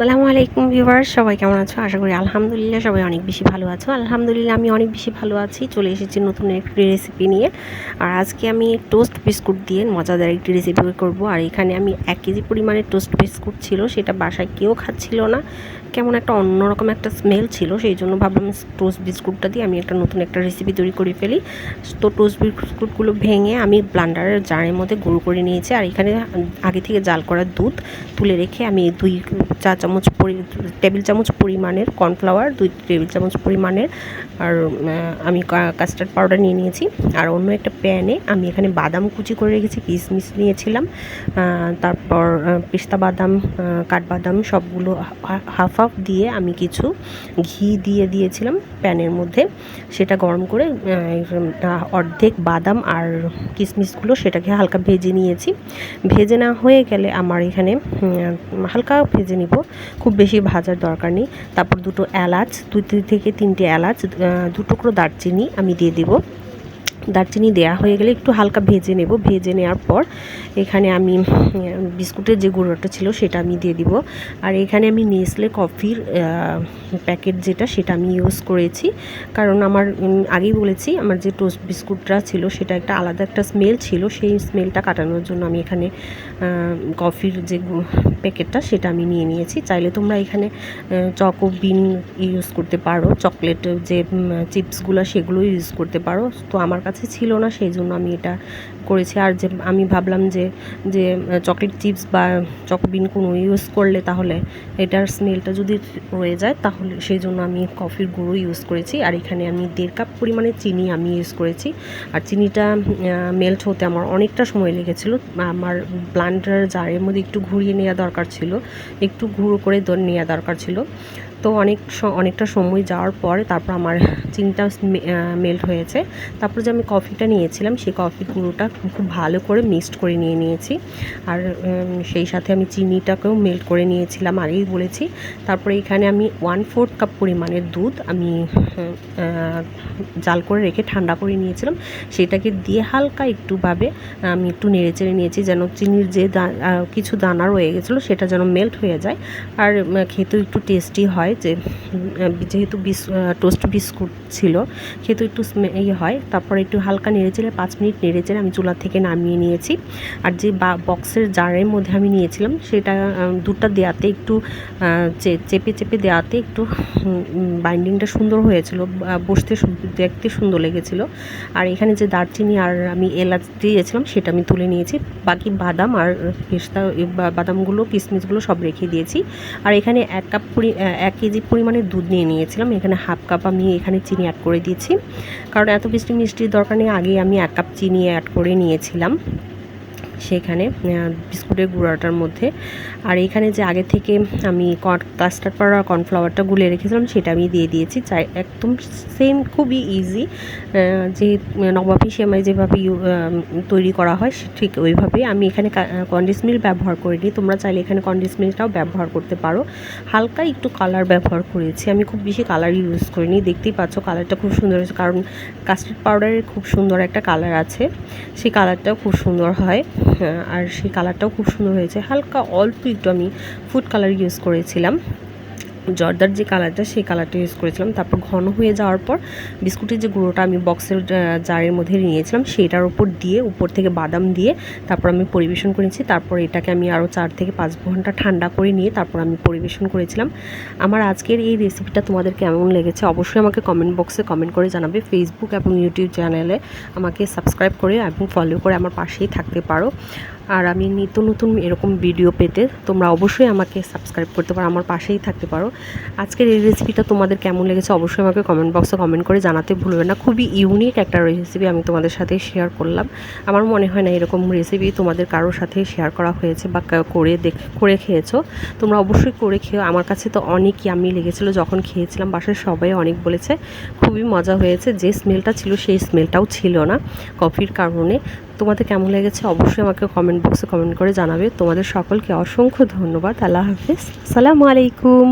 আসসালামু আলাইকুম ভিউয়ার্স, সবাই কেমন আছো? আশা করি আলহামদুলিল্লাহ সবাই অনেক বেশি ভালো আছো। আলহামদুলিল্লাহ আমি অনেক বেশি ভালো আছি। চলে এসেছি নতুন একটি রেসিপি নিয়ে। আর আজকে আমি টোস্ট বিস্কুট দিয়ে মজাদার একটি রেসিপি করব। আর এখানে আমি এক কেজি পরিমাণে টোস্ট বিস্কুট ছিল, সেটা বাসায় কেউ খাচ্ছিল না। কেমন একটা অন্যরকম একটা স্মেল ছিল, সেই জন্য ভাবলাম টোস্ট বিস্কুটটা দিয়ে আমি একটা নতুন একটা রেসিপি তৈরি করে ফেলি। তো টোস্ট বিস্কুটগুলো ভেঙে আমি ব্লান্ডারের জারের মধ্যে গুঁড়ো করে নিয়েছি। আর এখানে আগে থেকে জাল করা দুধ তুলে রেখে আমি দুই চা চামচ টেবিল চামচ পরিমাণের কর্নফ্লাওয়ার, দুই টেবিল চামচ পরিমাণের, আর আমি কাস্টার্ড পাউডার নিয়ে নিয়েছি। আর অন্য একটা প্যানে আমি এখানে বাদাম কুচি করে রেখেছি কিশমিশ নিয়েছিলাম। তারপর পিস্তা বাদাম কাঠবাদাম সবগুলো হাফ হাফ দিয়ে আমি কিছু ঘি দিয়ে দিয়েছিলাম প্যানের মধ্যে। সেটা গরম করে অর্ধেক বাদাম আর কিশমিশগুলো সেটাকে হালকা ভেজে নিয়েছি। ভেজে না হয়ে গেলে আমার এখানে হালকা ভেজে নিব। খুব বেশি ভাজার দরকার নেই। তারপর দুটো এলাচ, দুই থেকে তিনটে এলাচ দু টুকরো দারচিনি আমি দিয়ে দিব। দারচিনি দেওয়া হয়ে গেলে একটু হালকা ভেজে নেব। ভেজে নেওয়ার পর এখানে আমি বিস্কুটের যে গুঁড়োটা ছিল সেটা আমি দিয়ে দিব। আর এখানে আমি নেসলে কফির প্যাকেট যেটা সেটা আমি ইউজ করেছি। কারণ আমার আগেই বলেছি আমার যে টোস্ট বিস্কুটটা ছিল সেটা একটা আলাদা একটা স্মেল ছিল। সেই স্মেলটা কাটানোর জন্য আমি এখানে কফির যে প্যাকেটটা সেটা আমি নিয়ে নিয়েছি। চাইলে তোমরা এখানে চকো বিন ইউজ করতে পারো। চকলেট যে চিপসগুলো সেগুলো ইউজ করতে পারো। তো আমার ছিল না সেই জন্য আমি এটা করেছি। আর যে আমি ভাবলাম যে যে চকলেট চিপস বা চকবিন কোনো ইউজ করলে তাহলে এটার স্মেলটা যদি রয়ে যায়, তাহলে সেই জন্য আমি কফির গুঁড়ো ইউজ করেছি। আর এখানে আমি দেড় কাপ পরিমাণে চিনি আমি ইউজ করেছি। আর চিনিটা মেল্ট হতে আমার অনেকটা সময় লেগেছিলো। আমার ব্লান্ডার জারের মধ্যে একটু ঘুরিয়ে নেওয়া দরকার ছিল। একটু ঘুরো করে নেওয়া দরকার ছিল। তো অনেক অনেকটা সময় যাওয়ার পরে তারপর আমার চিনিটা মেল্ট হয়েছে। তারপর যে আমি কফিটা নিয়েছিলাম, সেই কফি গুঁড়োটা খুব ভালো করে মিক্সড করে নিয়ে নিয়েছি। আর সেই সাথে আমি চিনিটাকেও মেল্ট করে নিয়েছিলাম, আগেই বলেছি। তারপরে এখানে আমি ওয়ান ফোর্থ কাপ পরিমাণের দুধ আমি জাল করে রেখে ঠান্ডা করে নিয়েছিলাম। সেটাকে দিয়ে হালকা একটুভাবে আমি একটু নেড়ে চেড়ে নিয়েছি যেন চিনির যে কিছু দানা রয়ে গেছিল, সেটা যেন মেল্ট হয়ে যায়। আর খেতেও একটু টেস্টি হয়। হয় যে যেহেতু বিস টোস্ট বিস্কুট ছিল, সেহেতু একটু ইয়ে হয়। তারপরে একটু হালকা নেড়েচেড়ে পাঁচ মিনিট নেড়েচেড়ে আমি চুলা থেকে নামিয়ে নিয়েছি। আর যে বক্সের জারের মধ্যে আমি নিয়েছিলাম, সেটা দুধটা দেওয়াতে একটু চেপে চেপে দেওয়াতে একটু বাইন্ডিংটা সুন্দর হয়েছিল বসতে দেখতে সুন্দর লেগেছিল। আর এখানে যে দারচিনি আর আমি এলাচ দিয়েছিলাম, সেটা আমি তুলে নিয়েছি। বাকি বাদাম আর পেস্তা বাদামগুলো কিশমিশগুলো সব রেখে দিয়েছি। আর এখানে এক কাপ এক কেজি পরিমাণে দুধ নিয়ে নিয়েছিলাম। এখানে হাফ কাপ আমি এখানে চিনি অ্যাড করে দিয়েছি। কারণ এত বেশি মিষ্টির দরকার নেই আগে আমি এক কাপ চিনি অ্যাড করে নিয়েছিলাম। সেখানে বিস্কুটের গুঁড়াটার মধ্যে। আর এখানে যে আগে থেকে আমি কাস্টার্ড পাউডার কর্নফ্লাওয়ারটা গুলে রেখেছিলাম, সেটা আমি দিয়ে দিয়েছি। চাই, একদম সেম, খুবই ইজি যে, নবাবি সেমাই যেভাবে তৈরি করা হয় ঠিক ওইভাবেই। আমি এখানে কন্ডিস মিল ব্যবহার করিনি। তোমরা চাইলে এখানে কন্ডিস মিলটাও ব্যবহার করতে পারো। হালকা একটু কালার ব্যবহার করেছি। আমি খুব বেশি কালার ইউজ করিনি। দেখতেই পাচ্ছ কালারটা খুব সুন্দর হয়েছে, কারণ কাস্টার্ড পাউডারের খুব সুন্দর একটা কালার আছে। সেই কালারটাও খুব সুন্দর হয়। আর সেই কালারটাও খুব সুন্দর হয়েছে। হালকা অল্প একটু আমি ফুড কালার ইউজ করেছিলাম। জর্দার যে কালারটা সেই কালারটা ইউজ করেছিলাম। তারপর ঘন হয়ে যাওয়ার পর বিস্কুটের যে গুঁড়োটা আমি বক্সের জারের মধ্যে নিয়েছিলাম সেটার উপর দিয়ে, উপর থেকে বাদাম দিয়ে তারপর আমি পরিবেশন করেছি। তারপর এটাকে আমি আরও চার থেকে পাঁচ ঘণ্টা ঠান্ডা করে নিয়ে তারপর আমি পরিবেশন করেছিলাম। আমার আজকের এই রেসিপিটা তোমাদের কেমন লেগেছে অবশ্যই আমাকে কমেন্ট বক্সে কমেন্ট করে জানাবে। ফেসবুক এবং ইউটিউব চ্যানেলে আমাকে সাবস্ক্রাইব করে এবং ফলো করে আমার পাশেই থাকতে পারো। আর আমি নিত্য নতুন এরকম ভিডিও পেতে তোমরা অবশ্যই আমাকে সাবস্ক্রাইব করতে পারো, আমার পাশেই থাকতে পারো। আজকের এই রেসিপিটা তোমাদের কেমন লেগেছে অবশ্যই আমাকে কমেন্ট বক্সে কমেন্ট করে জানাতে ভুলবে না। খুবই ইউনিক একটা রেসিপি আমি তোমাদের সাথে শেয়ার করলাম। আমার মনে হয় না এরকম রেসিপি তোমাদের কারোর সাথে শেয়ার করা হয়েছে বা করে দেখ করে খেয়েছো। তোমরা অবশ্যই করে খেও আমার কাছে তো অনেক ইয়ামি লেগেছিলো যখন খেয়েছিলাম, বাসার সবাই অনেক বলেছে। খুবই মজা হয়েছে, যে স্মেলটা ছিল সেই স্মেলটাও ছিল না কফির কারণে। তোমাদের কেমন লেগেছে অবশ্যই আমাকে কমেন্ট বক্সে কমেন্ট করে জানাবে। তোমাদের সকলকে অসংখ্য ধন্যবাদ। আল্লাহ হাফিজ। সালামু আলাইকুম।